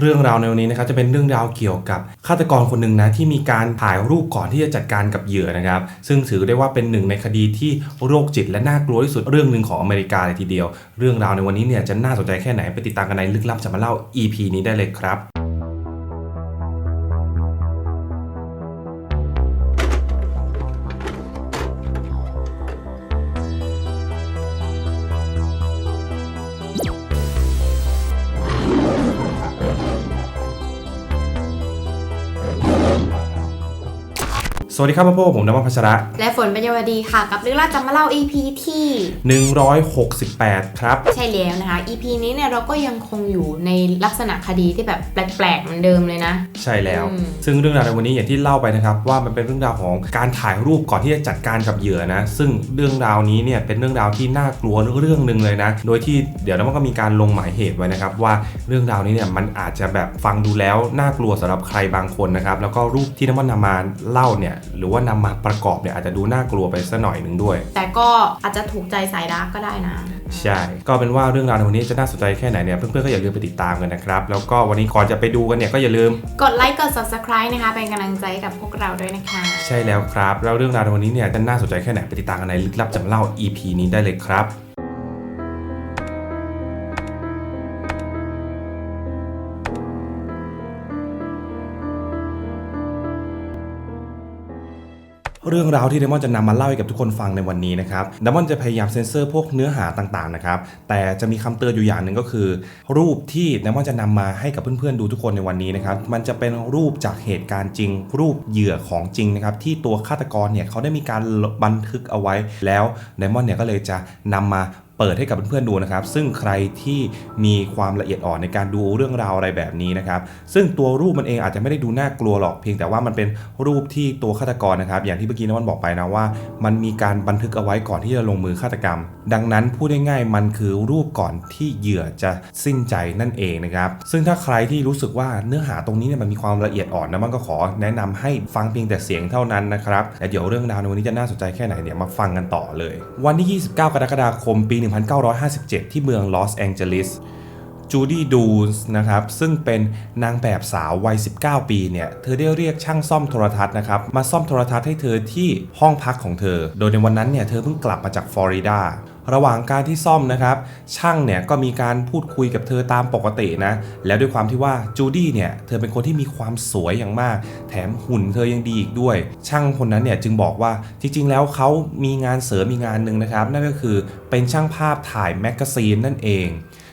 เรื่องราวในวันนี้นะครับจะเป็นเรื่องราวเกี่ยวกับฆาตกรคนหนึ่งนะที่มีการถ่ายรูปก่อนที่จะจัดการกับเหยื่อนะครับ ซึ่งถือได้ว่าเป็นหนึ่งในคดีที่โรคจิตและน่ากลัวที่สุดเรื่องหนึ่งของอเมริกาเลยทีเดียว เรื่องราวในวันนี้เนี่ยจะน่าสนใจแค่ไหนไปติดตามกันในลึกลับจะมาเล่า EP นี้ได้เลยครับ สวัสดีครับพ่อผมน้ำมันพัชระ และฝนปัญญาวดีค่ะ กับเรื่องเล่าจะมาเล่า EP ที่ 168 ครับ ใช่แล้วนะคะ EP นี้เนี่ยเราก็ยังคงอยู่ในลักษณะคดีที่แบบแปลกๆเหมือนเดิมเลยนะ ใช่แล้วอืมซึ่งเรื่องราวในวันนี้อย่างที่เล่าไปนะครับ ว่ามันเป็นเรื่องราวของการถ่ายรูปก่อนที่จะจัดการกับเหยื่อนะ ซึ่งเรื่องราวนี้เนี่ยเป็นเรื่องราวที่น่ากลัวเรื่องหนึ่งเลยนะ โดยที่เดี๋ยวมันก็มีการลงหมายเหตุไว้นะครับว่าเรื่องราวนี้เนี่ยมันอาจจะแบบฟังดูแล้วน่ากลัวสำหรับใครบางคนนะครับแล้วก็รูปที่น้ำมันนำมาเล่าเนี่ยหรือว่านำมาประกอบเนี่ยอาจจะดูน่ากลัวไปสักหน่อยหนึ่งด้วย แต่ก็อาจจะถูกใจสายดาร์กก็ได้นะ ใช่ ก็เป็นว่าเรื่องราวในวันนี้จะน่าสนใจแค่ไหนเนี่ยเพื่อนๆก็อย่าลืมไปติดตามกันนะครับ แล้วก็วันนี้ก่อนจะไปดูกันเนี่ยก็อย่าลืมกดไลค์กด subscribe นะคะเป็นกำลังใจกับพวกเราด้วยนะคะ ใช่แล้วครับแล้วเรื่องราวในวันนี้เนี่ยจะน่าสนใจแค่ไหนไปติดตามกันในลึกลับจำเล่า EP นี้ได้เลยครับ เรื่องราวที่เดมอนจะนำมาเล่าให้กับทุกคนฟังในวันนี้นะครับเดมอนจะพยายามเซ็นเซอร์พวกเนื้อหาต่างๆนะครับแต่จะมีคำเตือนอยู่อย่างหนึ่งก็คือ รูปที่เดมอนจะนำมาให้กับเพื่อนๆดูทุกคนในวันนี้นะครับมันจะเป็นรูปจากเหตุการณ์จริง รูปเหยื่อของจริงนะครับที่ตัวฆาตกรเนี่ยเขาได้มีการบันทึกเอาไว้แล้วเดมอนเนี่ยก็เลยจะนำมา เปิดให้กับเพื่อนๆดูนะครับ ซึ่งใครที่มีความละเอียดอ่อนในการดูเรื่องราวอะไรแบบนี้นะครับ ซึ่งตัวรูปมันเองอาจจะไม่ได้ดูน่ากลัวหรอกเพียงแต่ว่ามันเป็นรูปที่ตัวฆาตกรนะครับ อย่างที่เมื่อกี้น้ำมันบอกไปนะว่า มันมีการบันทึกเอาไว้ก่อนที่จะลงมือฆาตกรรม ดังนั้นพูดง่ายๆมันคือรูปก่อนที่เหยื่อจะสิ้นใจนั่นเองนะครับซึ่งถ้าใครที่รู้สึกว่าเนื้อหาตรงนี้เนี่ยมันมีความละเอียดอ่อนนะมันก็ขอแนะนำให้ฟังเพียงแต่เสียงเท่านั้นนะครับและเดี๋ยวเรื่องราวในวันนี้จะน่าสนใจแค่ไหนเนี่ยมาฟังกันต่อเลย วันที่ 29 กรกฎาคมปี1957 ที่เมืองลอสแองเจลิสจูดี้ดูนส์นะครับซึ่งเป็นนางแบบสาววัย 19 ปีเนี่ย เธอได้เรียกช่างซ่อมโทรทัศน์นะครับมาซ่อมโทรทัศน์ให้เธอที่ห้องพักของเธอ โดยในวันนั้นเนี่ยเธอเพิ่งกลับมาจากฟลอริดา ระหว่างการที่ซ่อมนะครับ ช่างเนี่ยก็มีการพูดคุยกับเธอตามปกตินะ แล้วด้วยความที่ว่าจูดี้เนี่ยเธอเป็นคนที่มีความสวยอย่างมาก แถมหุ่นเธอยังดีอีกด้วย ช่างคนนั้นเนี่ยจึงบอกว่าจริงๆ แล้วเขามีงานเสริมมีงานหนึ่งนะครับ นั่นก็คือเป็นช่างภาพถ่ายแมกกาซีนนั่นเอง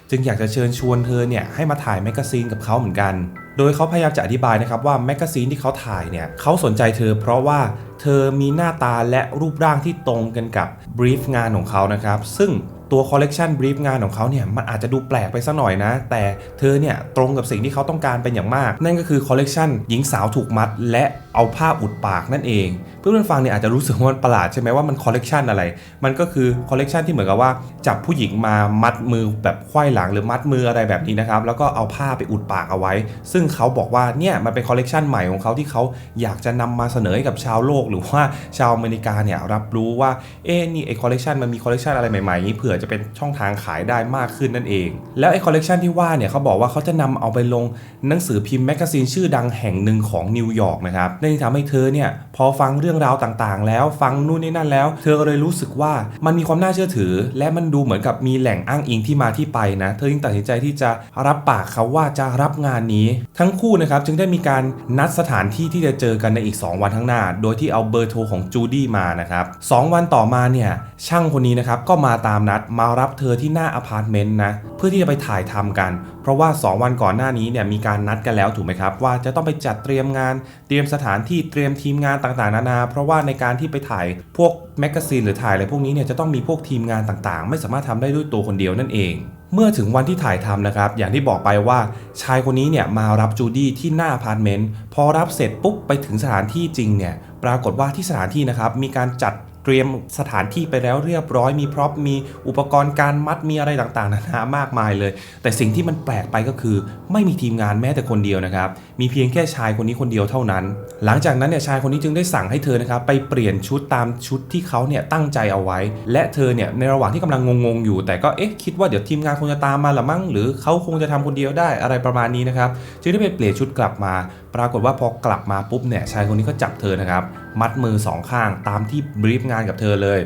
จึงอยากจะเชิญชวนเธอเนี่ยให้มาถ่ายแมกกาซีนกับเขาเหมือนกันโดยเขาพยายามจะอธิบายนะครับว่าแมกกาซีนที่เขาถ่ายเนี่ยเขาสนใจเธอเพราะว่าเธอมีหน้าตาและรูปร่างที่ตรงกันกับบรีฟงานของเขานะครับ ซึ่งตัวคอลเลกชันบรีฟงานของเขาเนี่ยมันอาจจะดูแปลกไปสักหน่อยนะ แต่เธอเนี่ยตรงกับสิ่งที่เขาต้องการเป็นอย่างมาก นั่นก็คือคอลเลกชันหญิงสาวถูกมัด และเอาผ้าอุดปากนั่นเอง เพื่อนๆฟังเนี่ยอาจจะรู้สึกว่ามันประหลาดใช่ไหมว่ามันคอลเลกชันอะไร มันก็คือคอลเลกชันที่เหมือนกับว่าจับผู้หญิงมามัดมือแบบไขว้หลังหรือมัดมืออะไรแบบนี้นะครับแล้วก็เอาผ้าไปอุดปากเอาไว้ ซึ่งเขาบอกว่าเนี่ยมันเป็นคอลเลกชันใหม่ของเขาที่เขาอยากจะนำมาเสนอให้กับชาวโลกหรือว่าชาวอเมริกาเนี่ยรับรู้ว่าเอ๊นี่ไอคอลเลกชันมันมีคอลเลกชันอะไรใหม่ๆนี้เผื่อจะเป็นช่องทางขายได้มากขึ้นนั่นเอง แล้วไอคอลเลกชันที่ว่าเนี่ยเขาบอกว่าเขาจะนำเอาไปลงหนังสือพิมพ์แมกกาซีนชื่อดังแห่งหนึ่งของนิวยอร์กนะครับนั่นทำให้เธอเนี่ยพอฟังเรื่องราวต่างๆ แล้วฟังนู่นนี่นั่นแล้ว เธอเลยรู้สึกว่ามันมีความน่าเชื่อถือ และมันดูเหมือนกับมีแหล่งอ้างอิงที่มาที่ไปนะ เธอจึงตัดสินใจที่จะรับปากเขาว่าจะรับงานนี้ ทั้งคู่นะครับจึงได้มีการนัดสถานที่ที่จะเจอกันในอีก 2 วันข้างหน้า โดยที่เอาเบอร์โทรของจูดี้มานะครับสองวันต่อมาเนี่ยช่างคนนี้นะครับก็มาตามนัดมารับเธอที่หน้าอพาร์ตเมนต์นะเพื่อที่จะไปถ่ายทำกัน เพราะว่า 2 วันก่อนหน้านี้เนี่ยมีการนัดกันแล้วถูกไหมครับ ว่าจะต้องไปจัดเตรียมงาน เตรียมสถานที่เตรียมทีมงานต่างๆ นานา เพราะว่าในการที่ไปถ่ายพวกแมกกาซีนหรือถ่ายอะไรพวกนี้เนี่ยจะต้องมีพวกทีมงานต่างๆ ไม่สามารถทำได้ด้วยตัวคนเดียวนั่นเองเมื่อถึงวันที่ถ่ายทำนะครับ อย่างที่บอกไปว่าชายคนนี้เนี่ยมารับจูดี้ที่หน้าอพาร์ตเมนต์ พอรับเสร็จปุ๊บไปถึงสถานที่จริงเนี่ย ปรากฏว่าที่สถานที่นะครับมีการจัด เตรียมสถานที่ไปแล้วเรียบร้อยมีพร็อพมีอุปกรณ์การมัดมีอะไรต่างๆนานามากมายเลย แต่สิ่งที่มันแปลกไปก็คือ ไม่มีทีมงานแม้แต่คนเดียวนะครับ มีเพียงแค่ชายคนนี้คนเดียวเท่านั้น หลังจากนั้นเนี่ยชายคนนี้จึงได้สั่งให้เธอนะครับไปเปลี่ยนชุดตามชุดที่เขาเนี่ยตั้งใจเอาไว้ และเธอเนี่ยในระหว่างที่กำลังงงๆอยู่ แต่ก็เอ๊ะคิดว่าเดี๋ยวทีมงานคงจะตามมาละมั้งหรือเขาคงจะทำคนเดียวได้อะไรประมาณนี้นะครับจึงได้ไปเปลี่ยนชุดกลับมา ปรากฏว่าพอกลับมาปุ๊บเนี่ยชายคนนี้ก็จับเธอนะครับ มัดมือสองข้างตามที่บรีฟงานกับเธอเลย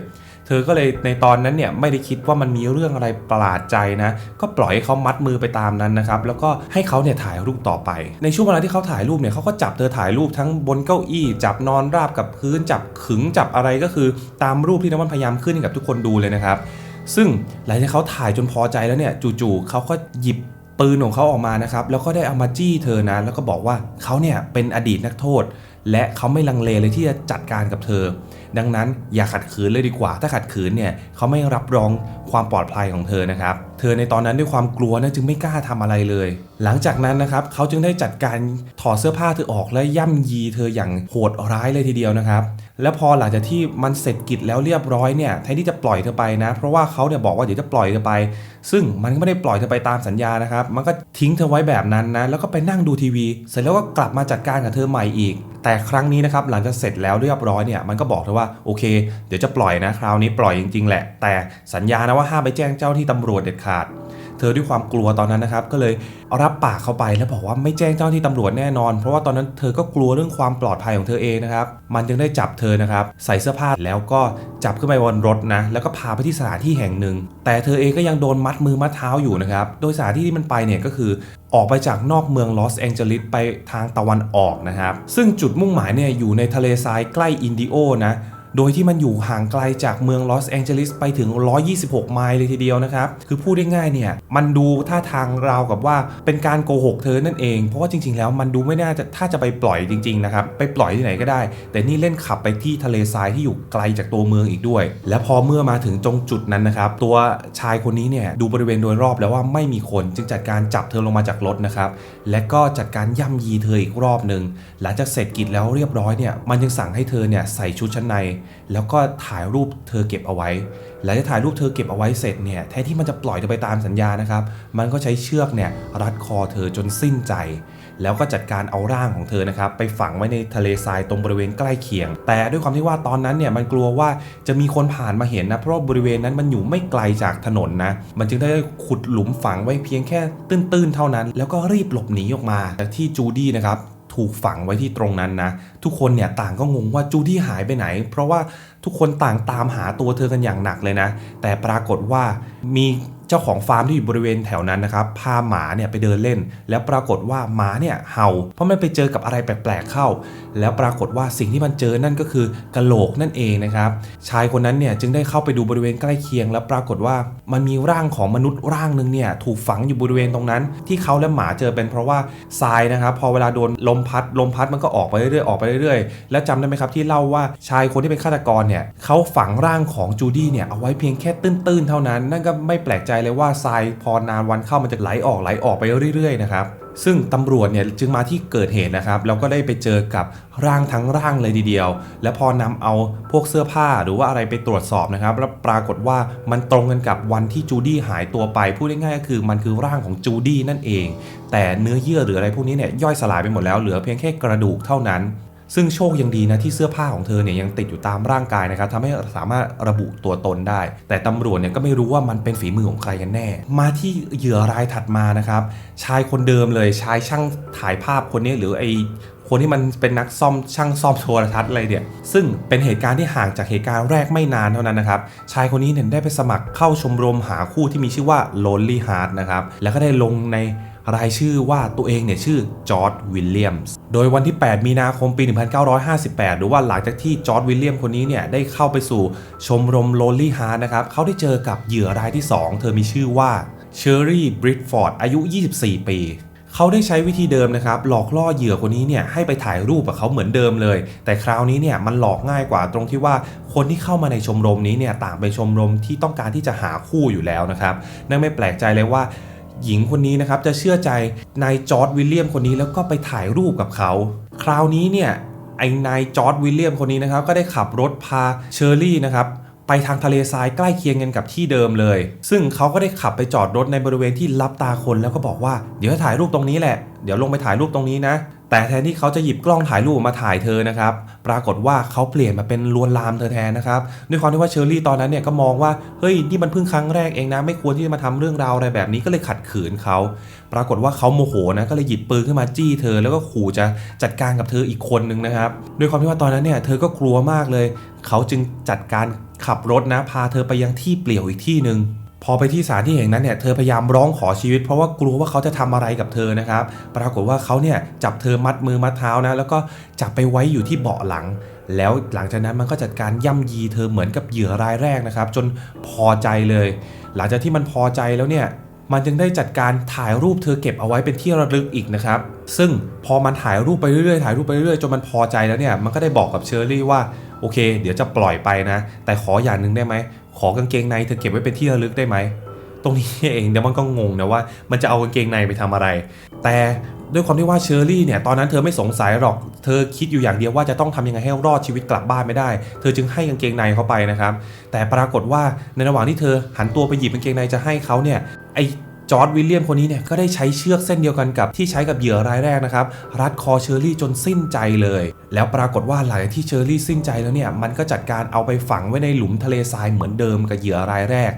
เธอก็เลยในตอนนั้นเนี่ยไม่ได้คิดว่ามันมีเรื่องอะไรประหลาดใจนะ ก็ปล่อยให้เขามัดมือไปตามนั้นนะครับ แล้วก็ให้เขาเนี่ยถ่ายรูปต่อไป ในช่วงเวลาที่เขาถ่ายรูปเนี่ยเขาก็จับเธอถ่ายรูปทั้งบนเก้าอี้ จับนอนราบกับพื้นจับขึงจับอะไรก็คือ ตามรูปที่น้ำมันพยายามขึ้นให้กับทุกคนดูเลยนะครับ ซึ่งหลังจากเขาถ่ายจนพอใจแล้วเนี่ยจู่ๆเขาก็หยิบปืนของเขาออกมานะครับ แล้วก็ได้เอามาจี้เธอนะ แล้วก็บอกว่าเขาเนี่ยเป็นอดีตนักโทษ และเขาไม่ลังเลเลยที่จะจัดการกับเธอ ดังนั้นอย่าขัดขืนเลยดีกว่า ถ้าขัดขืนเนี่ยเขาไม่รับรองความปลอดภัยของเธอนะครับ เธอในตอนนั้นด้วยความกลัวนะจึงไม่กล้าทำอะไรเลย หลังจากนั้นนะครับเขาจึงได้จัดการถอดเสื้อผ้าเธอออกและย่ำยีเธออย่างโหดร้ายเลยทีเดียวนะครับ แล้วพอหลังจากที่มันเสร็จกิจแล้วเรียบร้อยเนี่ยแทนที่จะปล่อยเธอไปนะ เพราะว่าเขาเนี่ยบอกว่าเดี๋ยวจะปล่อยเธอไป ซึ่งมันก็ไม่ได้ปล่อยเธอไปตามสัญญานะครับ มันก็ทิ้งเธอไว้แบบนั้นนะ แล้วก็ไปนั่งดูทีวี เสร็จแล้วก็กลับมาจัดการกับเธอใหม่อีก แต่ครั้งนี้นะครับหลังจากเสร็จแล้วเรียบร้อยเนี่ยมันก็บอกเธอว่าโอเค เดี๋ยวจะปล่อยนะคราวนี้ปล่อยจริงๆแหละ แต่สัญญานะว่าห้ามไปแจ้งเจ้าที่ตำรวจเด็ดขาด เธอด้วยความกลัวตอนนั้นนะครับ ก็เลยรับปากเขาไปแล้วบอกว่าไม่แจ้งเจ้าหน้าที่ตำรวจแน่นอน เพราะว่าตอนนั้นเธอก็กลัวเรื่องความปลอดภัยของเธอเองนะครับ มันจึงได้จับเธอนะครับ ใส่เสื้อผ้าแล้วก็จับขึ้นไปบนรถนะ แล้วก็พาไปที่สถานที่แห่งหนึ่ง แต่เธอเองก็ยังโดนมัดมือมัดเท้าอยู่นะครับ โดยสถานที่ที่มันไปเนี่ยก็คือออกไปจากนอกเมืองลอสแองเจลิสไปทางตะวันออกนะครับ ซึ่งจุดมุ่งหมายเนี่ยอยู่ในทะเลทรายใกล้อินดิโอนะ โดยที่มันอยู่ห่างไกลจากเมืองลอสแองเจลิสไปถึง 126 ไมล์เลยทีเดียวนะครับ คือพูดได้ง่ายเนี่ย มันดูท่าทางราวกับว่าเป็นการโกหกเธอนั่นเอง เพราะว่าจริง ๆ แล้วมันดูไม่น่าจะถ้าจะไปปล่อยจริง ๆ นะครับ ไปปล่อยที่ไหนก็ได้ แต่นี่เล่นขับไปที่ทะเลทรายที่อยู่ไกลจากตัวเมืองอีกด้วย และพอเมื่อมาถึงตรงจุดนั้นนะครับ ตัวชายคนนี้เนี่ยดูบริเวณโดยรอบแล้วว่าไม่มีคนจึงจัดการจับเธอลงมาจากรถนะครับและก็จัดการย่ำยีเธออีกรอบหนึ่งหลังจากเสร็จกิจแล้วเรียบร้อยเนี่ยมันยังสั่งให้เธอเนี่ยใส่ชุดชั้นในแล้วก็ถ่ายรูปเธอเก็บเอาไว้ หลังจากถ่ายรูปเธอเก็บเอาไว้เสร็จเนี่ยแทนที่มันจะปล่อยเธอไปตามสัญญานะครับ มันก็ใช้เชือกเนี่ยรัดคอเธอจนสิ้นใจ แล้วก็จัดการเอาร่างของเธอนะครับไปฝังไว้ในทะเลทรายตรงบริเวณใกล้เคียง แต่ด้วยความที่ว่าตอนนั้นเนี่ยมันกลัวว่าจะมีคนผ่านมาเห็นนะเพราะบริเวณนั้นมันอยู่ไม่ไกลจากถนนนะ มันจึงได้ขุดหลุมฝังไว้เพียงแค่ตื้นๆเท่านั้น แล้วก็รีบหลบหนีออกมาที่จูดี้นะครับ ถูกฝังไว้ที่ตรงนั้นนะ ทุกคนเนี่ยต่างก็งงว่าจูดี้หายไปไหน เพราะว่าทุกคนต่างตามหาตัวเธอกันอย่างหนักเลยนะ แต่ปรากฏว่ามีเจ้าของฟาร์มที่อยู่บริเวณแถวนั้นนะครับพาหมาเนี่ยไปเดินเล่น แล้วปรากฏว่าหมาเนี่ยเห่า เพราะมันไปเจอกับอะไรแปลกๆเข้า แล้วปรากฏว่าสิ่งที่มันเจอนั่นก็คือกะโหลกนั่นเองนะครับชายคนนั้นเนี่ยจึงได้เข้าไปดูบริเวณใกล้เคียง แล้วปรากฏว่ามันมีร่างของมนุษย์ร่างหนึ่งเนี่ยถูกฝังอยู่บริเวณตรงนั้น ที่เขาและหมาเจอเป็นเพราะว่าทรายนะครับพอเวลาโดนลมพัดลมพัดมันก็ออกไปเรื่อยๆออกไปเรื่อยๆแล้วจำได้ไหมครับที่เล่าว่าชายคนที่เป็นฆาตกรเนี่ยเขาฝังร่างของจูดี้เนี่ยเอาไว้เพียงแค่ตื้นๆ เท่านั้น นั่นก็ไม่แปลกใจเลยว่าทรายพอนานวันเข้ามันจะไหลออกไหลออกไปเรื่อยๆนะครับซึ่งตำรวจเนี่ยจึงมาที่เกิดเหตุนะครับแล้วก็ได้ไปเจอกับร่างทั้งร่างเลยทีเดียว และพอนำเอาพวกเสื้อผ้าหรือว่าอะไรไปตรวจสอบนะครับแล้วปรากฏว่ามันตรงกันกับวันที่จูดี้หายตัวไปพูดง่ายๆก็คือมันคือร่างของจูดี้นั่นเอง แต่เนื้อเยื่อหรืออะไรพวกนี้เนี่ยย่อยสลายไปหมดแล้วเหลือเพียงแค่กระดูกเท่านั้น ซึ่งโชคยังดีนะที่เสื้อผ้าของเธอเนี่ยยังติดอยู่ตามร่างกายนะครับทำให้สามารถระบุตัวตนได้ แต่ตำรวจเนี่ยก็ไม่รู้ว่ามันเป็นฝีมือของใครกันแน่ มาที่เหยื่อรายถัดมานะครับ ชายคนเดิมเลยชายช่างถ่ายภาพคนนี้หรือไอคนที่มันเป็นนักซ่อมช่างซ่อมโทรทัศน์อะไรเนี่ย ซึ่งเป็นเหตุการณ์ที่ห่างจากเหตุการณ์แรกไม่นานเท่านั้นนะครับ ชายคนนี้เนี่ยได้ไปสมัครเข้าชมรมหาคู่ที่มีชื่อว่า Lonely Heart นะครับ แล้วก็ได้ลงใน รายชื่อว่าตัวเองเนี่ยชื่อจอร์ดวิลเลียมส์โดยวันที่ 8 มีนาคมปี 1958 หรือว่าหลังจากที่จอร์ดวิลเลียมคนนี้เนี่ยได้เข้าไปสู่ชมรมโ o ลลี่ฮาร์นะครับเขาได้เจอกับเหยื่อรายที่ 2 เธอมีชื่อว่าเชอร์รี่บริดฟอร์ดอายุ 24 ปีเขาได้ใช้วิธีเดิมนะครับ หลอกล่อเหยื่อคนนี้เนี่ยให้ไปถ่ายรูปกับเขาเหมือนเดิมเลย แต่คราวนี้เนี่ยมันหลอกง่ายกว่าตรงที่ว่าคนที่เข้ามาในชมรมนี้เนี่ยต่างเป็นชมรมที่ต้องการที่จะหาคู่อยู่แล้วนะครับนั่นไม่แปลกใจเลยว่า หญิงคนนี้นะครับจะเชื่อใจนายจอร์ดวิลเลียมคนนี้แล้วก็ไปถ่ายรูปกับเขา คราวนี้เนี่ยไอ้นายจอร์ดวิลเลียมคนนี้นะครับก็ได้ขับรถพาเชอร์รี่นะครับ ไปทางทะเลทรายใกล้เคียงกันกับที่เดิมเลย ซึ่งเขาก็ได้ขับไปจอดรถในบริเวณที่รับตาคนแล้วก็บอกว่าเดี๋ยวถ่ายรูปตรงนี้แหละ เดี๋ยวลงไปถ่ายรูปตรงนี้นะ แต่แทนที่เขาจะหยิบกล้องถ่ายรูปมาถ่ายเธอนะครับ ปรากฏว่าเขาเปลี่ยนมาเป็นลวนลามเธอแทนนะครับ ด้วยความที่ว่าเชอรี่ตอนนั้นเนี่ยก็มองว่าเฮ้ยนี่มันเพิ่งครั้งแรกเองนะ ไม่ควรที่จะมาทำเรื่องราวอะไรแบบนี้ก็เลยขัดขืนเขา ปรากฏว่าเขาโมโหนะก็เลยหยิบปืนขึ้นมาจี้เธอ แล้วก็ขู่จะจัดการกับเธออีกคนนึงนะครับ ด้วยความที่ว่าตอนนั้นเนี่ยเธอก็กลัวมากเลย เขาจึงจัดการ ขับรถนะพาเธอไปยังที่เปลี่ยวอีกที่หนึ่งพอไปที่สถานที่แห่งนั้นเนี่ยเธอพยายามร้องขอชีวิต เพราะว่ากลัวว่าเขาจะทำอะไรกับเธอนะครับ ปรากฏว่าเขาเนี่ยจับเธอมัดมือมัดเท้านะ แล้วก็จับไปไว้อยู่ที่เบาะหลัง แล้วหลังจากนั้นมันก็จัดการย่ำยีเธอเหมือนกับเหยื่อรายแรกนะครับ จนพอใจเลย หลังจากที่มันพอใจแล้วเนี่ยมันจึงได้จัดการถ่ายรูปเธอเก็บเอาไว้เป็นที่ระลึกอีกนะครับ ซึ่งพอมันถ่ายรูปไปเรื่อยๆถ่ายรูปไปเรื่อยๆจนมันพอใจแล้วเนี่ยมันก็ได้บอกกับเชอรี่ว่า โอเค เดี๋ยวจะปล่อยไปนะ แต่ขออย่างหนึ่งได้ไหม ขอกางเกงในเธอเก็บไว้เป็นที่ระลึกได้ไหม ตรงนี้เองเดี๋ยวมันก็งงนะว่า มันจะเอากางเกงในไปทำอะไร แต่ด้วยความที่ว่าเชอรี่เนี่ยตอนนั้นเธอไม่สงสัยหรอก เธอคิดอยู่อย่างเดียวว่าจะต้องทำยังไงให้รอดชีวิตกลับบ้านไม่ได้ เธอจึงให้กางเกงในเขาไปนะครับ แต่ปรากฏว่าในระหว่างที่เธอหันตัวไปหยิบกางเกงในจะให้เขาเนี่ยไอ จอร์ดวิลเลียมคนนี้เนี่ยก็ได้ใช้เชือกเส้นเดียวกันกับที่ใช้กับเหยื่อรายแรกนะครับ รัดคอเชอร์รี่จนสิ้นใจเลย แล้วปรากฏว่าหลังจากที่เชอรี่สิ้นใจแล้วเนี่ยมันก็จัดการเอาไปฝังไว้ในหลุมทะเลทรายเหมือนเดิมกับเหยื่อรายแรก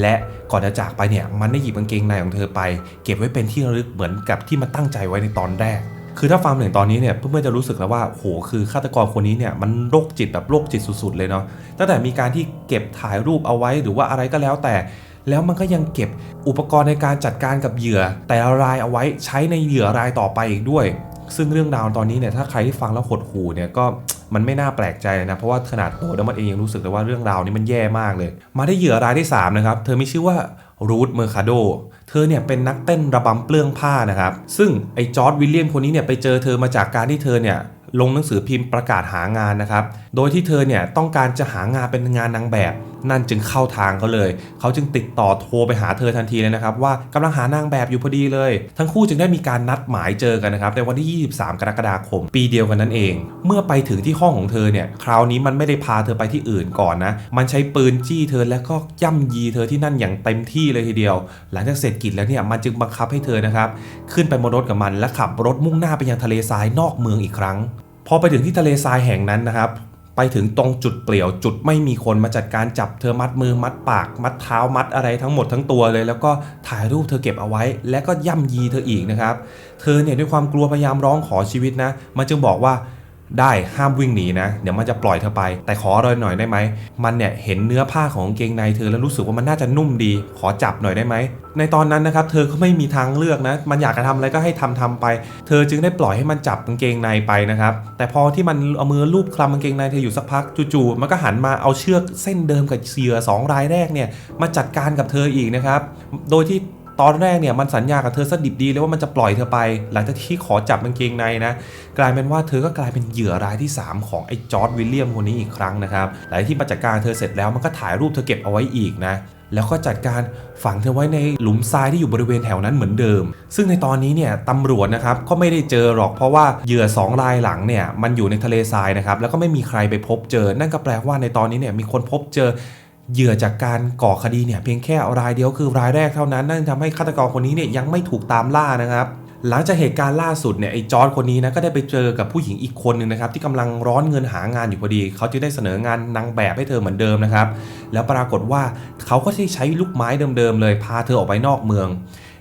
และก่อนจะจากไปเนี่ยมันได้หยิบกางเกงในของเธอไป เก็บไว้เป็นที่ระลึกเหมือนกับที่มันตั้งใจไว้ในตอนแรกคือถ้าฟังถึงตอนนี้เนี่ยเพื่อนๆจะรู้สึกแล้วว่าโหคือฆาตกรคนนี้เนี่ยมันโรคจิตแบบโรคจิตสุดๆเลยเนาะตั้งแต่มีการที่เก็บถ่ายรูปเอาไว้หรือว่าอะไรก็แล้วแต่ แล้วมันก็ยังเก็บอุปกรณ์ในการจัดการกับเหยื่อ แต่ละรายเอาไว้ใช้ในเหยื่อรายต่อไปอีกด้วย ซึ่งเรื่องราวตอนนี้เนี่ยถ้าใครที่ฟังแล้วหดหูเนี่ยก็มันไม่น่าแปลกใจนะ เพราะว่าขนาดตัวดัมมันเองยังรู้สึกเลยว่าเรื่องราวนี้มันแย่มากเลย มาได้เหยื่อรายที่ 3 นะครับ เธอมีชื่อว่ารูทเมอร์คาโด เธอเนี่ยเป็นนักเต้นระบำเปลื้องผ้านะครับ ซึ่งไอ้จอร์ดวิลเลียมคนนี้เนี่ยไปเจอเธอมาจากการที่เธอเนี่ย ลงหนังสือพิมพ์ประกาศหางานนะครับ โดยที่เธอเนี่ยต้องการจะหางานเป็นงานนางแบบ นั่นจึงเข้าทางเขาเลย เขาจึงติดต่อโทรไปหาเธอทันทีเลยนะครับ ว่ากำลังหานางแบบอยู่พอดีเลย ทั้งคู่จึงได้มีการนัดหมายเจอกันนะครับในวันที่ 23 กรกฎาคม ปีเดียวกันนั่นเอง เมื่อไปถึงที่ห้องของเธอเนี่ย คราวนี้มันไม่ได้พาเธอไปที่อื่นก่อนนะ มันใช้ปืนจี้เธอแล้วก็ย่ำยีเธอที่นั่นอย่างเต็มที่เลยทีเดียว หลังจากเสร็จกิจแล้วเนี่ยมันจึงบังคับให้เธอนะครับขึ้นไปบนรถกับมันและขับรถมุ่งหน้าไปยังทะเลทรายนอกเมืองอีกครั้ง พอไปถึงที่ทะเลทรายแห่งนั้นนะครับ ไปถึงตรงจุดเปลี่ยวจุดไม่มีคนมาจัดการจับเธอมัดมือมัดปาก มัดเท้ามัดอะไรทั้งหมดทั้งตัวเลย แล้วก็ถ่ายรูปเธอเก็บเอาไว้ และก็ย่ำยีเธออีกนะครับ เธอเนี่ยด้วยความกลัวพยายามร้องขอชีวิตนะ มันจึงบอกว่า ได้ห้ามวิ่งหนีนะ เดี๋ยวมันจะปล่อยเธอไป แต่ขอรอยหน่อยได้ไหม มันเนี่ยเห็นเนื้อผ้าของเกงในเธอแล้วรู้สึกว่ามันน่าจะนุ่มดี ขอจับหน่อยได้ไหม ในตอนนั้นนะครับเธอก็ไม่มีทางเลือกนะ มันอยากจะทำอะไรก็ให้ทำทำไป เธอจึงได้ปล่อยให้มันจับกางเกงในไปนะครับ แต่พอที่มันเอามือลูบคลำกางเกงในเธออยู่สักพักจู่ๆมันก็หันมาเอาเชือกเส้นเดิมกับเหยื่อสองรายแรกเนี่ยมาจัดการกับเธออีกนะครับ โดยที่ ตอนแรกเนี่ยมันสัญญากับเธอสดิบดีเลยว่ามันจะปล่อยเธอไป หลังจากที่ขอจับกางเกงในนะ กลายเป็นว่าเธอก็กลายเป็นเหยื่อรายที่ 3 ของไอ้จอร์ดวิลเลียมคนนี้อีกครั้งนะครับหลังจากที่มาจัดการเธอเสร็จแล้วมันก็ถ่ายรูปเธอเก็บเอาไว้อีกนะแล้วก็จัดการฝังเธอไว้ในหลุมทรายที่อยู่บริเวณแถวนั้นเหมือนเดิม ซึ่งในตอนนี้เนี่ยตำรวจนะครับก็ไม่ได้เจอหรอกเพราะว่าเหยื่อสองรายหลังเนี่ยมันอยู่ในทะเลทรายนะครับแล้วก็ไม่มีใครไปพบเจอ นั่นก็แปลว่าในตอนนี้เนี่ยมีคนพบเจอ เหยื่อจากการก่อคดีเนี่ยเพียงแค่รายเดียวคือรายแรกเท่านั้น นั่นทำให้ฆาตกรคนนี้เนี่ยยังไม่ถูกตามล่านะครับหลังจากเหตุการณ์ล่าสุดเนี่ยไอ้จอร์ดคนนี้นะก็ได้ไปเจอกับผู้หญิงอีกคนหนึ่งนะครับที่กำลังร้อนเงินหางานอยู่พอดี เขาจึงได้เสนองานนางแบบให้เธอเหมือนเดิมนะครับแล้วปรากฏว่าเขาก็ได้ใช้ลูกไม้เดิมๆเลยพาเธอออกไปนอกเมือง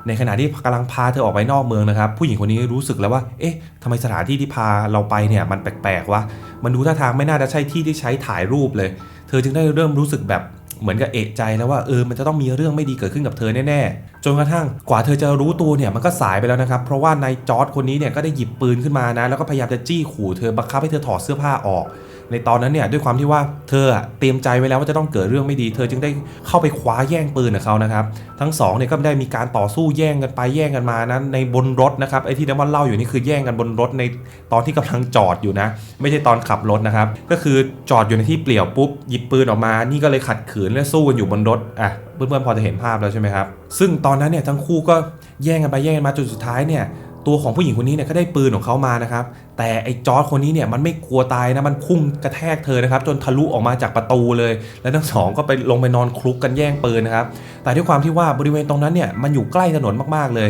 ในขณะที่กำลังพาเธอออกไปนอกเมืองนะครับ ผู้หญิงคนนี้รู้สึกแล้วว่า เอ๊ะทำไมสถานที่ที่พาเราไปเนี่ยมันแปลกๆวะมันดูท่าทางไม่น่าจะใช่ที่ที่ใช้ถ่ายรูปเลย เธอจึงได้เริ่มรู้สึกแบบเหมือนกับเอะใจแล้วว่าเออมันจะต้องมีเรื่องไม่ดีเกิดขึ้นกับเธอแน่ๆ จนกระทั่งกว่าเธอจะรู้ตัวเนี่ยมันก็สายไปแล้วนะครับ เพราะว่านายจอร์ดคนนี้เนี่ยก็ได้หยิบปืนขึ้นมานะ แล้วก็พยายามจะจี้ขู่เธอบังคับให้เธอถอดเสื้อผ้าออก ในตอนนั้นเนี่ยด้วยความที่ว่าเธอเตรียมใจไว้แล้วว่าจะต้องเกิดเรื่องไม่ดี เธอจึงได้เข้าไปคว้าแย่งปืนกับเขานะครับทั้งสองเนี่ยก็ได้มีการต่อสู้แย่งกันไปแย่งกันมานะในบนรถนะครับไอ้ที่น้ำมันเล่าอยู่นี่คือแย่งกันบนรถในตอนที่กำลังจอดอยู่นะ ไม่ใช่ตอนขับรถนะครับก็คือจอดอยู่ในที่เปลี่ยวปุ๊บหยิบปืนออกมา นี่ก็เลยขัดขืนและสู้กันอยู่บนรถอะเพื่อนๆพอจะเห็นภาพแล้วใช่ไหมครับซึ่งตอนนั้นเนี่ยทั้งคู่ก็แย่งกันไปแย่งกันมาจนสุดท้ายเนี่ย ตัวของผู้หญิงคนนี้เนี่ยก็ได้ปืนของเขามานะครับ แต่ไอ้จอร์ดคนนี้เนี่ยมันไม่กลัวตายนะมันพุ่งกระแทกเธอนะครับ จนทะลุออกมาจากประตูเลย แล้วทั้งสองก็ไปลงไปนอนคลุกกันแย่งปืนนะครับ แต่ด้วยความที่ว่าบริเวณตรงนั้นเนี่ยมันอยู่ใกล้ถนนมากๆเลย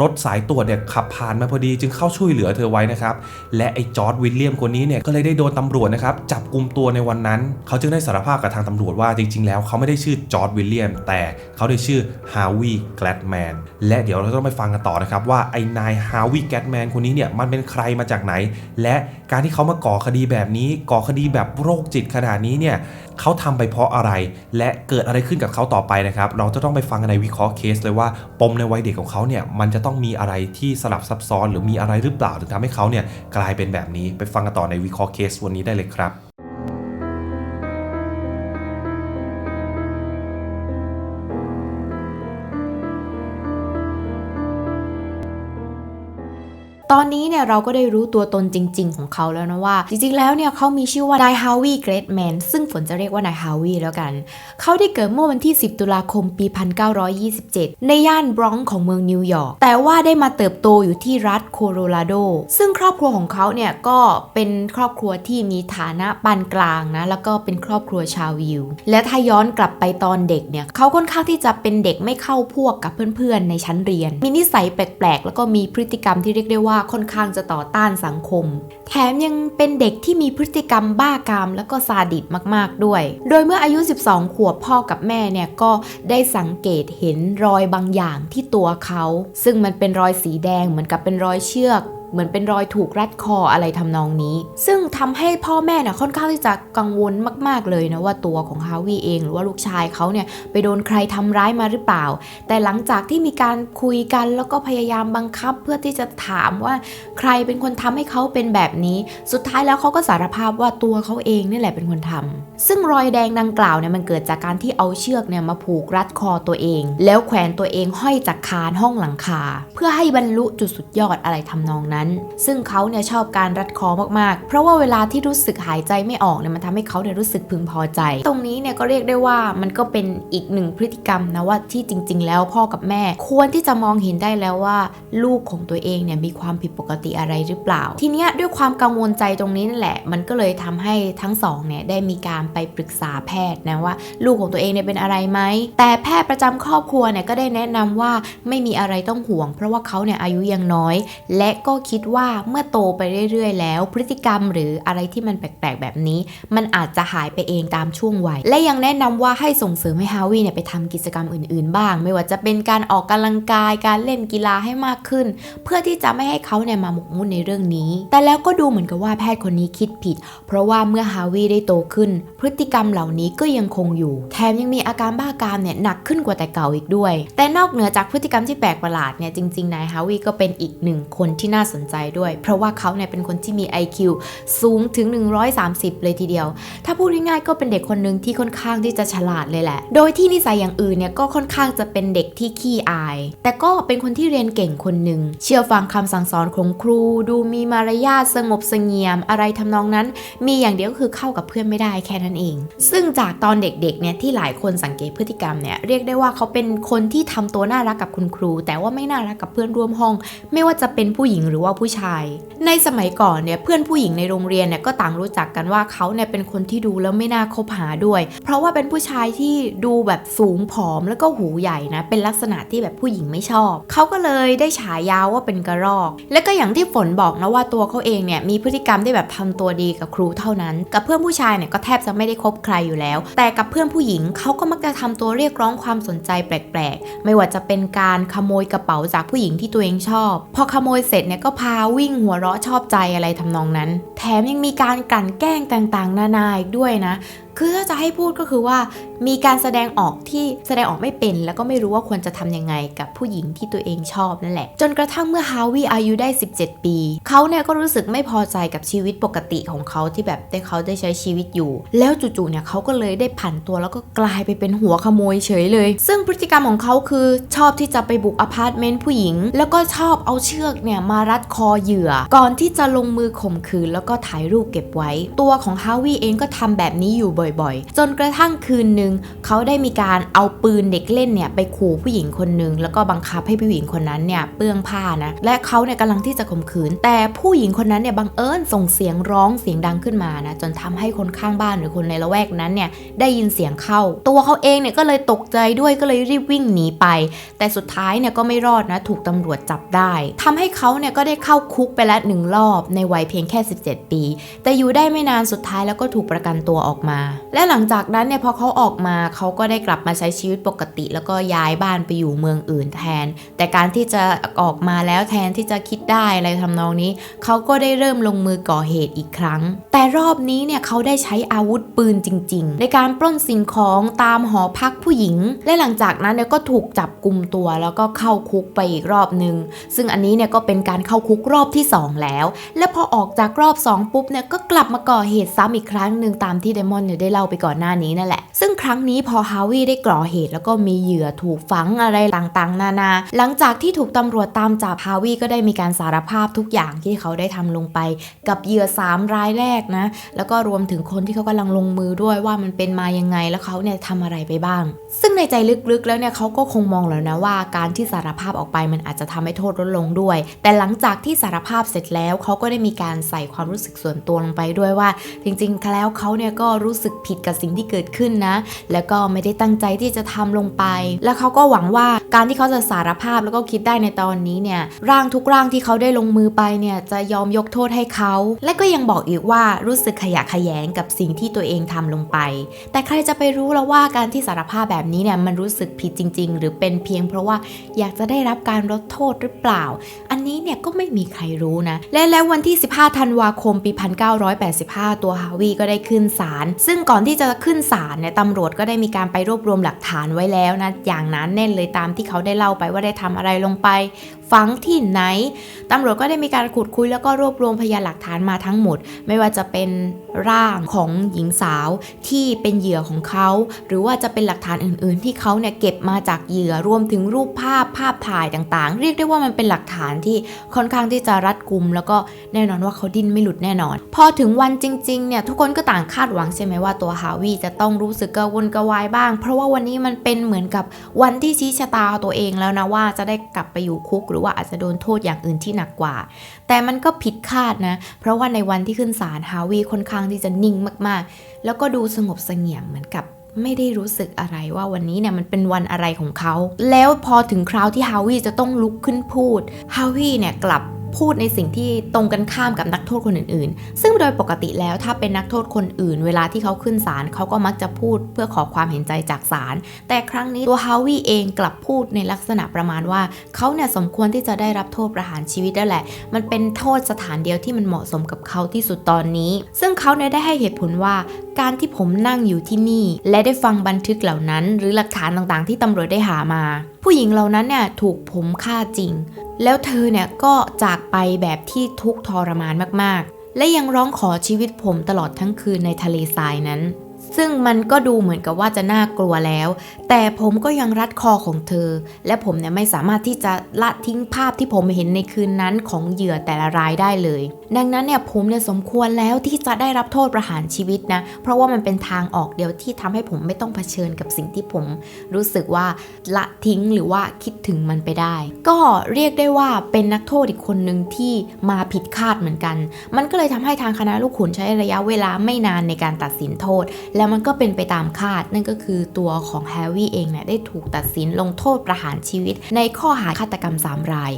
รถสายตรวจเนี่ยขับผ่านมาพอดีจึงเข้าช่วยเหลือเธอไว้นะครับ และไอ้จอร์ดวิลเลียมคนนี้เนี่ยก็เลยได้โดนตำรวจนะครับจับกลุ่มตัวในวันนั้น เขาจึงได้สารภาพกับทางตำรวจว่าจริง ๆ แล้วเขาไม่ได้ชื่อจอร์ดวิลเลียมแต่เขาได้ชื่อฮาวิแกลดแมนและเดี๋ยวเราต้องไปฟังกันต่อนะครับว่าไอ้นายฮาวิแกลดแมนคนนี้เนี่ยมันเป็นใครมาจากไหน และการที่เขามาก่อคดีแบบนี้ ก่อคดีแบบโรคจิตขนาดนี้เนี่ยเขาทำไปเพราะอะไร และเกิดอะไรขึ้นกับเขาต่อไปนะครับ เราจะต้องไปฟังในวิเคราะห์เคสเลยว่า ปมในวัยเด็กของเขาเนี่ยมันจะต้องมีอะไรที่สลับซับซ้อน หรือมีอะไรหรือเปล่าถึงทำให้เขาเนี่ยกลายเป็นแบบนี้ไปฟังกันต่อในวิเคราะห์เคสวันนี้ได้เลยครับ ตอนนี้เนี่ยเราก็ได้รู้ตัวตนจริง ๆ ของเขาแล้วนะว่า จริง ๆ แล้วเนี่ยเขามีชื่อว่านายฮาวิเกรดแมนซึ่งฝนจะเรียกว่านายฮาวิแล้วกัน เขาได้เกิดเมื่อวันที่ 10 ตุลาคมปี 1927 ในย่านบรอนซ์ของเมืองนิวยอร์กแต่ว่าได้มาเติบโตอยู่ที่รัฐโคโลราโด ซึ่งครอบครัวของเขาเนี่ยก็เป็นครอบครัวที่มีฐานะปานกลางนะแล้วก็เป็นครอบครัวชาวยิวและถ้าย้อนกลับไปตอนเด็กเนี่ยเขาค่อนข้างที่จะเป็นเด็กไม่เข้าพวกกับเพื่อนๆในชั้นเรียน มีนิสัยแปลกๆ แล้วก็มีพฤติกรรมที่เรียกได้ว่าค่อนข้างจะต่อต้านสังคม แถมยังเป็นเด็กที่มีพฤติกรรมบ้ากามและก็ซาดิสมากๆด้วย โดยเมื่ออายุ 12 ขวบพ่อกับแม่เนี่ยก็ได้สังเกตเห็นรอยบางอย่างที่ตัวเขา ซึ่งมันเป็นรอยสีแดงเหมือนกับเป็นรอยเชือก เหมือนเป็นรอยถูกรัดคออะไรทำนองนี้ ซึ่งทำให้พ่อแม่เนี่ยค่อนข้างที่จะกังวลมาก ๆเลยนะว่าตัวของฮาวิเอง หรือว่าลูกชายเขาเนี่ยไปโดนใครทำร้ายมาหรือเปล่า แต่หลังจากที่มีการคุยกันแล้วก็พยายามบังคับเพื่อที่จะถามว่าใครเป็นคนทำให้เขาเป็นแบบนี้ สุดท้ายแล้วเขาก็สารภาพว่าตัวเขาเองนี่แหละเป็นคนทำซึ่งรอยแดงดังกล่าวเนี่ยมันเกิดจากการที่เอาเชือกเนี่ยมาผูกรัดคอตัวเอง แล้วแขวนตัวเองห้อยจากคานห้องหลังคา เพื่อให้บรรลุจุดสุดยอดอะไรทำนองนั้นซึ่งเขาเนี่ยชอบการรัดคอมากๆ เพราะว่าเวลาที่รู้สึกหายใจไม่ออกเนี่ยมันทำให้เขาเนี่ยรู้สึกพึงพอใจ ตรงนี้เนี่ยก็เรียกได้ว่ามันก็เป็นอีกหนึ่งพฤติกรรมนะว่าที่จริง ๆ แล้วพ่อกับแม่ ควรที่จะมองเห็นได้แล้วว่า ลูกของตัวเองเนี่ยมีความผิดปกติอะไรหรือเปล่า ทีเนี้ยด้วยความกังวลใจตรงนี้นั่นแหละ มันก็เลยทำให้ทั้งสองเนี่ยได้มีการไปปรึกษาแพทย์นะว่า ลูกของตัวเองเนี่ยเป็นอะไรไหมแต่แพทย์ประจำครอบครัวเนี่ยก็ได้แนะนำว่าไม่มีอะไรต้องห่วง เพราะว่าเขาเนี่ยอายุยังน้อย และก็คิดว่าเมื่อโตไปเรื่อยๆ แล้ว พฤติกรรมหรืออะไรที่มันแปลกๆ แบบนี้ มันอาจจะหายไปเองตามช่วงวัย และยังแนะนำว่าให้ส่งเสริมให้ฮาวิเนี่ยไปทำกิจกรรมอื่นๆ บ้าง ไม่ว่าจะเป็นการออกกำลังกาย การเล่นกีฬาให้มากขึ้น เพื่อที่จะไม่ให้เขาเนี่ยมาหมกมุ่นในเรื่องนี้ แต่แล้วก็ดูเหมือนกับว่าแพทย์คนนี้คิดผิด เพราะว่าเมื่อฮาวิได้โตขึ้น พฤติกรรมเหล่านี้ก็ยังคงอยู่ แถมยังมีอาการบ้ากามเนี่ยหนักขึ้นกว่าแต่เก่าอีกด้วย แต่นอกเหนือจากพฤติกรรมที่แปลกประหลาดเนี่ยจริงๆนายฮาวิก็เป็นอีกหนึ่งคนที่น่าสนใจด้วย เพราะว่าเขาเนี่ยเป็นคนที่มี IQ สูงถึง 130 เลยทีเดียว ถ้าพูดง่ายๆก็เป็นเด็กคนหนึ่งที่ค่อนข้างที่จะฉลาดเลยแหละ โดยที่นิสัยอย่างอื่นเนี่ยก็ค่อนข้างจะเป็นเด็กที่ขี้อาย แต่ก็เป็นคนที่เรียนเก่งคนหนึ่งเชื่อฟังคำสั่งสอนของครู ดูมีมารยาทสงบเสงี่ยม อะไรทำนองนั้น มีอย่างเดียวก็คือเข้ากับเพื่อนไม่ได้แค่นั้นเอง ซึ่งจากตอนเด็กๆเนี่ยที่หลายคนสังเกตพฤติกรรมเนี่ยเรียกได้ว่าเขาเป็นคนที่ทำตัวน่ารักกับคุณครู แต่ว่าไม่น่ารักกับเพื่อนร่วมห้อง ไม่ว่าจะเป็นผู้หญิงหรือว่าผู้ชาย ในสมัยก่อนเนี่ยเพื่อนผู้หญิงในโรงเรียนเนี่ยก็ต่างรู้จักกันว่าเขาเนี่ยเป็นคนที่ดูแล้วไม่น่าคบหาด้วย เพราะว่าเป็นผู้ชายที่ดูแบบสูงผอมแล้วก็หูใหญ่นะเป็นลักษณะที่แบบผู้หญิงไม่ชอบ เขาก็เลยได้ฉายาว่าเป็นกระรอก และก็อย่างที่ฝนบอกนะว่าตัวเขาเองเนี่ยมีพฤติกรรมที่แบบทำตัวดีกับครูเท่านั้น กับเพื่อนผู้ชายเนี่ยก็แทบจะไม่ได้คบใครอยู่แล้ว แต่กับเพื่อนผู้หญิงเขาก็มักจะทำตัวเรียกร้องความสนใจแปลกๆ ไม่ว่าจะเป็นการขโมยกระเป๋าจากผู้หญิงที่ตัวเองชอบ พอขโมยเสร็จเนี่ยก็พาวิ่งหัวเราะชอบใจอะไรทำนองนั้น แถมยังมีการกลั่นแกล้งต่างๆ นานาอีกด้วยนะคือถ้าจะให้พูดก็คือว่ามีการแสดงออกที่แสดงออกไม่เป็น แล้วก็ไม่รู้ว่าควรจะทำยังไงกับผู้หญิงที่ตัวเองชอบนั่นแหละ จนกระทั่งเมื่อฮาวิอายุได้ 17 ปี เขาเนี่ยก็รู้สึกไม่พอใจกับชีวิตปกติของเขาที่แบบได้เขาได้ใช้ชีวิตอยู่ แล้วจู่ๆเนี่ยเขาก็เลยได้ผันตัวแล้วก็กลายไปเป็นหัวขโมยเฉยเลย ซึ่งพฤติกรรมของเขาคือชอบที่จะไปบุกอพาร์ตเมนต์ผู้หญิง แล้วก็ชอบเอาเชือกเนี่ยมารัดคอเหยื่อ ก่อนที่จะลงมือข่มขืนแล้วก็ถ่ายรูปเก็บไว้ ตัวของฮาวิเองก็ทำแบบนี้อยู่บ่อยๆ จนกระทั่งคืนหนึ่งเขาได้มีการเอาปืนเด็กเล่นเนี่ยไปขู่ผู้หญิงคนหนึ่งแล้วก็บังคับให้ผู้หญิงคนนั้นเนี่ยเปื้องผ้านะและเขาเนี่ยกำลังที่จะข่มขืน แต่ผู้หญิงคนนั้นเนี่ยบังเอิญส่งเสียงร้องเสียงดังขึ้นมานะจนทำให้คนข้างบ้านหรือคนในละแวกนั้นเนี่ยได้ยินเสียงเข้า ตัวเขาเองเนี่ยก็เลยตกใจด้วยก็เลยรีบวิ่งหนีไป แต่สุดท้ายเนี่ยก็ไม่รอดนะถูกตำรวจจับได้ทำให้เขาเนี่ยก็ได้เข้าคุกไปล้วหนึ่งรอบในวัยเพียงแค่ 17 ปี แต่อยู่ได้ไม่นานสุดท้ายแล้วก็ถูกประกันตัวออกมาและหลังจากนั้นเนี่ยพอเขาออกมาเขาก็ได้กลับมาใช้ชีวิตปกติ แล้วก็ย้ายบ้านไปอยู่เมืองอื่นแทน แต่การที่จะออกมาแล้วแทนที่จะคิดได้อะไรทำนองนี้เขาก็ได้เริ่มลงมือก่อเหตุอีกครั้ง แต่รอบนี้เนี่ยเขาได้ใช้อาวุธปืนจริง ๆ ในการปล้นสิ่งของตามหอพักผู้หญิง และหลังจากนั้นเนี่ยก็ถูกจับกลุ่มตัว แล้วก็เข้าคุกไปอีกรอบหนึ่งซึ่งอันนี้เนี่ยก็เป็นการเข้าคุกรอบที่สองแล้ว และพอออกจากรอบ 2 ปุ๊บเนี่ยก็กลับมาก่อเหตุซ้ำอีกครั้งหนึ่งตามที่ไดมอนเนี่ยได้เล่าไปก่อนหน้านี้นั่นแหละ ซึ่งครั้งนี้พอฮาวิได้ก่อเหตุแล้วก็มีเหยื่อถูกฝังอะไรต่างๆ นานา หลังจากที่ถูกตำรวจตามจับฮาวิก็ได้มีการสารภาพทุกอย่างที่เขาได้ทำลงไป กับเหยื่อ3รายแรกนะ แล้วก็รวมถึงคนที่เขากำลังลงมือด้วยว่ามันเป็นมายังไงแล้วเขาเนี่ยทำอะไรไปบ้าง ซึ่งในใจลึกๆ แล้วเนี่ยเขาก็คงมองแล้วนะว่า การที่สารภาพออกไปมันอาจจะทำให้โทษลดลงด้วย แต่หลังจากที่สารภาพเสร็จแล้วเขาก็ได้มีการใส่ความรู้สึกส่วนตัวลงไปด้วยว่า จริงๆ แล้วเขาเนี่ยก็รู้สึกผิดกับสิ่งที่เกิดขึ้นนะ แล้วก็ไม่ได้ตั้งใจที่จะทำลงไป แล้วเขาก็หวังว่าการที่เขาจะสารภาพแล้วก็คิดได้ในตอนนี้เนี่ยร่างทุกร่างที่เขาได้ลงมือไปเนี่ยจะยอมยกโทษให้เขา และก็ยังบอกอีกว่ารู้สึกขยะแขยงกับสิ่งที่ตัวเองทำลงไป แต่ใครจะไปรู้แล้วว่าการที่สารภาพแบบนี้เนี่ยมันรู้สึกผิดจริง ๆ หรือเป็นเพียงเพราะว่าอยากจะได้รับการลดโทษหรือเปล่า อันนี้เนี่ยก็ไม่มีใครรู้นะ และแล้ววันที่ 15 ธันวาคม ปี 1985 ตัวฮาวิก็ได้ขึ้นศาลซึ่งก่อนที่จะขึ้นศาลเนี่ยตำรวจก็ได้มีการไปรวบรวมหลักฐานไว้แล้วนะอย่างนั้นแน่นเลยตามที่เขาได้เล่าไปว่าได้ทำอะไรลงไป ฝังที่ไหนตำรวจก็ได้มีการขุดคุยแล้วก็รวบรวมพยานหลักฐานมาทั้งหมด ไม่ว่าจะเป็นร่างของหญิงสาวที่เป็นเหยื่อของเขา หรือว่าจะเป็นหลักฐานอื่น ๆ ที่เขาเนี่ยเก็บมาจากเหยื่อรวมถึงรูปภาพภาพถ่ายต่างๆ เรียกได้ว่ามันเป็นหลักฐานที่ค่อนข้างที่จะรัดกุม แล้วก็แน่นอนว่าเขาดิ้นไม่หลุดแน่นอน พอถึงวันจริง ๆ เนี่ยทุกคนก็ต่างคาดหวังใช่ไหมว่าตัวฮาวิจะต้องรู้สึกกระวนกระวายบ้าง เพราะว่าวันนี้มันเป็นเหมือนกับวันที่ชี้ชะตาตัวเองแล้วนะว่าจะได้กลับไปอยู่คุกหรือว่าอาจจะโดนโทษอย่างอื่นที่หนักกว่า แต่มันก็ผิดคาดนะ เพราะว่าในวันที่ขึ้นศาลฮาวีค่อนข้างที่จะนิ่งมากๆ แล้วก็ดูสงบเสงี่ยมเหมือนกับไม่ได้รู้สึกอะไรว่าวันนี้เนี่ยมันเป็นวันอะไรของเขา แล้วพอถึงคราวที่ฮาวีจะต้องลุกขึ้นพูดฮาวีเนี่ยกลับ พูดในสิ่งที่ตรงกันข้ามกับนักโทษคนอื่นๆ ซึ่งโดยปกติแล้วถ้าเป็นนักโทษคนอื่น เวลาที่เขาขึ้นศาลเขาก็มักจะพูดเพื่อขอความเห็นใจจากศาล แต่ครั้งนี้ตัวฮาวิเองกลับพูดในลักษณะประมาณว่าเขาเนี่ยสมควรที่จะได้รับโทษประหารชีวิตแล้แหละ มันเป็นโทษสถานเดียวที่มันเหมาะสมกับเขาที่สุดตอนนี้ ซึ่งเขาเนี่ยได้ให้เหตุผลว่าการที่ผมนั่งอยู่ที่นี่ และได้ฟังบันทึกเหล่านั้น หรือหลักฐานต่างๆ ที่ตำรวจได้หามา ผู้หญิงเหล่านั้นเนี่ยถูกผมฆ่าจริง แล้วเธอเนี่ยก็จากไปแบบที่ทุกทรมานมากๆ และยังร้องขอชีวิตผมตลอดทั้งคืนในทะเลทรายนั้น ซึ่งมันก็ดูเหมือนกับว่าจะน่ากลัวแล้ว แต่ผมก็ยังรัดคอของเธอ และผมเนี่ยไม่สามารถที่จะละทิ้งภาพที่ผมเห็นในคืนนั้นของเหยื่อแต่ละรายได้เลย ดังนั้นเนี่ยผมเนี่ยสมควรแล้วที่จะได้รับโทษประหารชีวิตนะ เพราะว่ามันเป็นทางออกเดียวที่ทำให้ผมไม่ต้องเผชิญกับสิ่งที่ผม รู้สึกว่าละทิ้งหรือว่าคิดถึงมันไปได้ ก็เรียกได้ว่าเป็นนักโทษอีกคนหนึ่งที่มาผิดคาดเหมือนกัน มันก็เลยทำให้ทางคณะลูกขุนใช้ระยะเวลาไม่นานในการตัดสินโทษ แล้วมันก็เป็นไปตามคาดนั่นก็คือตัวของแฮร์รี่เองเนี่ยได้ถูกตัดสินลงโทษประหารชีวิต ในข้อหาฆาตกรรม 3 ราย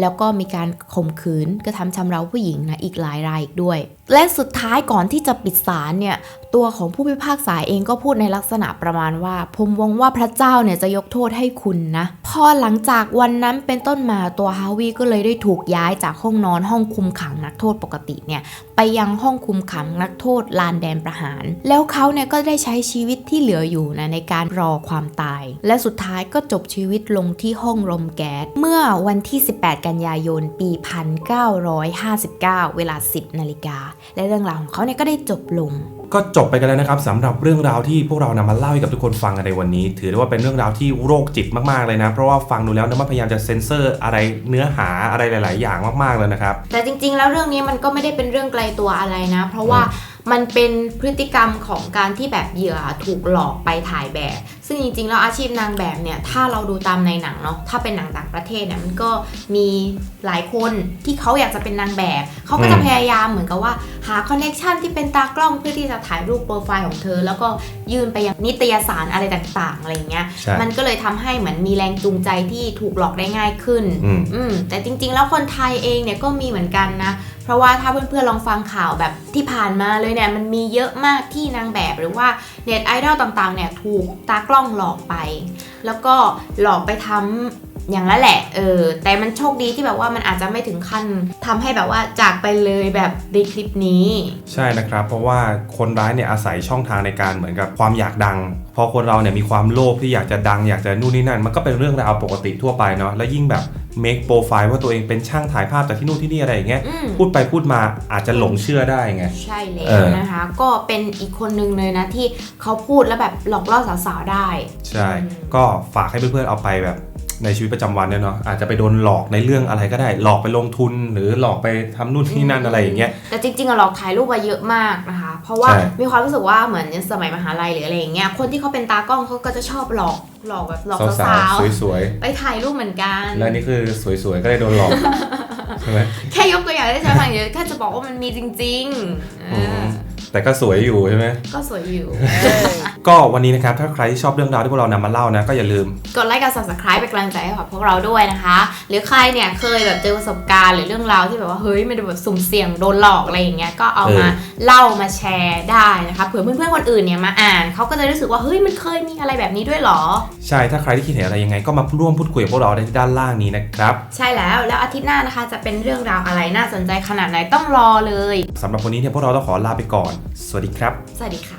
แล้วก็มีการข่มขืนกระทำชำเราผู้หญิงนะอีกหลายรายอีกด้วย และสุดท้ายก่อนที่จะปิดศาลเนี่ยตัวของผู้พิพากษาเองก็พูดในลักษณะประมาณว่า ผมหวังว่าพระเจ้าเนี่ยจะยกโทษให้คุณนะ พอหลังจากวันนั้นเป็นต้นมาตัวฮาวิก็เลยได้ถูกย้ายจากห้องนอนห้องคุมขังนักโทษปกติเนี่ยไปยังห้องคุมขังนักโทษลานแดนประหาร แล้วเขาเนี่ยก็ได้ใช้ชีวิตที่เหลืออยู่นะในการรอความตาย และสุดท้ายก็จบชีวิตลงที่ห้องลมแก๊สเมื่อวันที่ 18 กันยายนปี 1959 เวลา 10 นาฬิกาและเรื่องราวของเขาเนี่ยก็ได้จบลง ก็จบไปกันแล้วนะครับสำหรับเรื่องราวที่พวกเรานำมาเล่าให้กับทุกคนฟังกันในวันนี้ ถือได้ว่าเป็นเรื่องราวที่โรคจิตมากๆเลยนะ เพราะว่าฟังดูแล้วนะมันพยายามจะเซ็นเซอร์อะไรเนื้อหาอะไรหลาย ๆ อย่างมากๆเลยนะครับ แต่จริงๆ แล้วเรื่องนี้มันก็ไม่ได้เป็นเรื่องไกลตัวอะไรนะ เพราะว่า มันเป็นพฤติกรรมของการที่แบบเหยื่อถูกหลอกไปถ่ายแบบ ซึ่งจริงๆแล้วอาชีพนางแบบเนี่ยถ้าเราดูตามในหนังเนาะถ้าเป็นหนังต่างประเทศเนี่ยมันก็มีหลายคนที่เขาอยากจะเป็นนางแบบเขาก็จะอืมพยายามเหมือนกับว่าหาคอนเน c ชันที่เป็นตากล้องเพื่อที่จะถ่ายรูปโปรไฟล์ของเธอ แล้วก็ยื่นไปยังนิตยสารอะไรต่างๆอะไรอย่างเงี้ยใช่มันก็เลยทำให้เหมือนมีแรงจูงใจที่ถูกหลอกได้ง่ายขึ้นอืมอืมแต่จริง ๆ แล้วคนไทยเองเนี่ยก็มีเหมือนกันนะ เพราะว่าถ้าเพื่อนๆลองฟังข่าวแบบที่ผ่านมาเลยเนี่ยมันมีเยอะมากที่นางแบบหรือว่าเน็ตไอดอลต่างๆเนี่ยถูกตากล้องหลอกไป แล้วก็หลอกไปทำอย่างนั้นแหละ เออ แต่มันโชคดีที่แบบว่ามันอาจจะไม่ถึงขั้นทำให้แบบว่าจากไปเลยแบบในคลิปนี้ ใช่นะครับ เพราะว่าคนร้ายเนี่ยอาศัยช่องทางในการเหมือนกับความอยากดัง พอคนเราเนี่ยมีความโลภที่อยากจะดัง อยากจะนู่นนี่นั่น มันก็เป็นเรื่องราวปกติทั่วไปเนาะ แล้วยิ่งแบบ make profile ว่าตัวเองเป็นช่างถ่ายภาพจากที่นู่นที่นี่อะไรอย่างเงี้ยอืม พูดไปพูดมาอาจจะหลงเชื่อได้ไง ใช่แล้เอวอ นะคะ ก็เป็นอีกคนนึงเลยนะที่เขาพูดแล้วแบบหลอกล่อสาวๆได้ ใช่ อืม ก็ฝากให้เพื่อนๆเอาไปแบบ ในชีวิตประจำวันเนี่ยเนาะอาจจะไปโดนหลอกในเรื่องอะไรก็ได้ หลอกไปลงทุนหรือหลอกไปทำนู่นนี่นั่นอะไรอย่างเงี้ยแต่จริงๆอะหลอกถ่ายรูปมาเยอะมากนะคะ เพราะว่าใช่มีความรู้สึกว่าเหมือนสมัยมหาลัยหรืออะไรอย่างเงี้ยคนที่เขาเป็นตากล้องเขาก็จะชอบหลอกหลอกแบบหลอกสาสาววๆสวยๆไปถ่ายรูปเหมือนกันๆและนี่คือสวยๆก็เลยโดนหลอกใช่ไหมแค่ยกตัวอย่างได้ใช่ไหมเดี๋ยวแค่จะบอกว่ามันมีจริงๆเอออมแต่ก็สวยอยู่ใช่ไหมก็สวยอยู่ ก็วันนี้นะครับ ถ้าใครที่ชอบเรื่องราวที่พวกเรานำมาเล่านะ ก็อย่าลืม กดไลค์กับ subscribe เป็นกำลังใจให้กับพวกเราด้วยนะคะ หรือใครเนี่ยเคยแบบเจอประสบการณ์หรือเรื่องราวที่แบบว่าเฮ้ยมันแบบสุ่มเสี่ยงโดนหลอกอะไรอย่างเงี้ยก็เอามาเออเล่ามาแชร์ได้นะคะเผื่อเพื่อนๆคนอื่นเนี่ยมาอ่านเขาก็จะรู้สึกว่าเฮ้ยมันเคยมีอะไรแบบนี้ด้วยเหรอ ใช่ถ้าใครที่คิดเห็นอะไรยังไงก็มาร่วมพูดคุยกับพวกเราได้ที่ด้านล่างนี้นะครับใช่แล้วแล้วอาทิตย์หน้านะคะจะเป็นเรื่องราวอะไรน่าสนใจขนาดไหนต้องรอเลยสำหรับวันนี้เนี่ยพวกเราต้องขอลาไปก่อน สวัสดีครับ สวัสดีค่ะ